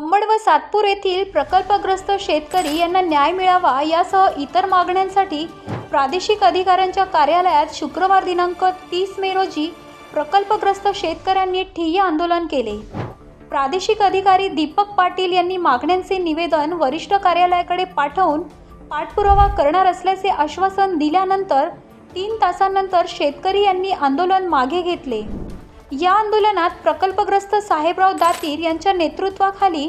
अंबड व सातपूर येथील प्रकल्पग्रस्त शेतकरी यांना न्याय मिळावा यासह इतर मागण्यांसाठी प्रादेशिक अधिकाऱ्यांच्या कार्यालयात शुक्रवार दिनांक तीस मे रोजी प्रकल्पग्रस्त शेतकऱ्यांनी ठिय्या आंदोलन केले. प्रादेशिक अधिकारी दीपक पाटील यांनी मागण्यांचे निवेदन वरिष्ठ कार्यालयाकडे पाठवून पाठपुरावा करणार असल्याचे आश्वासन दिल्यानंतर तीन तासांनंतर शेतकरी यांनी आंदोलन मागे घेतले. या आंदोलनात प्रकल्पग्रस्त साहेबराव दातीर यांच्या नेतृत्वाखाली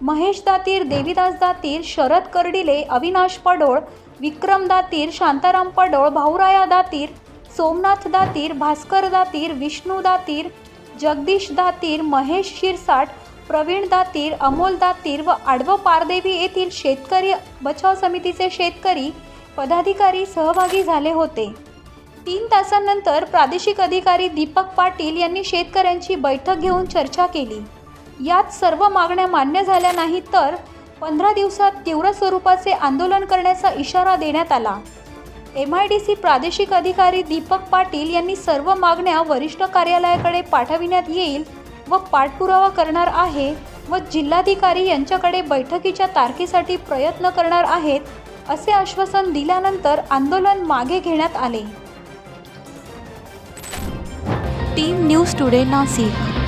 महेश दातीर देवीदास दातीर शरद कर्डिले अविनाश पडोळ विक्रम दातीर शांताराम पडोळ भाऊराया दातीर सोमनाथ दातीर भास्कर दातीर विष्णू दातीर जगदीश दातीर महेश शिरसाट प्रवीण दातीर अमोल दातीर व आडवं पारदेवी येथील शेतकरी बचाव समितीचे शेतकरी पदाधिकारी सहभागी झाले होते. तीन तासांनंतर प्रादेशिक अधिकारी दीपक पाटील यांनी शेतकऱ्यांची बैठक घेऊन चर्चा केली. यात सर्व मागण्या मान्य झाल्या नाहीत तर पंधरा दिवसात तीव्र स्वरूपाचे आंदोलन करण्याचा इशारा देण्यात आला. एम आय डी सी प्रादेशिक अधिकारी दीपक पाटील यांनी सर्व मागण्या वरिष्ठ कार्यालयाकडे पाठविण्यात येईल व पाठपुरावा करणार आहे व जिल्हाधिकारी यांच्याकडे बैठकीच्या तारखेसाठी प्रयत्न करणार आहेत असे आश्वासन दिल्यानंतर आंदोलन मागे घेण्यात आले. Team news today Nashik.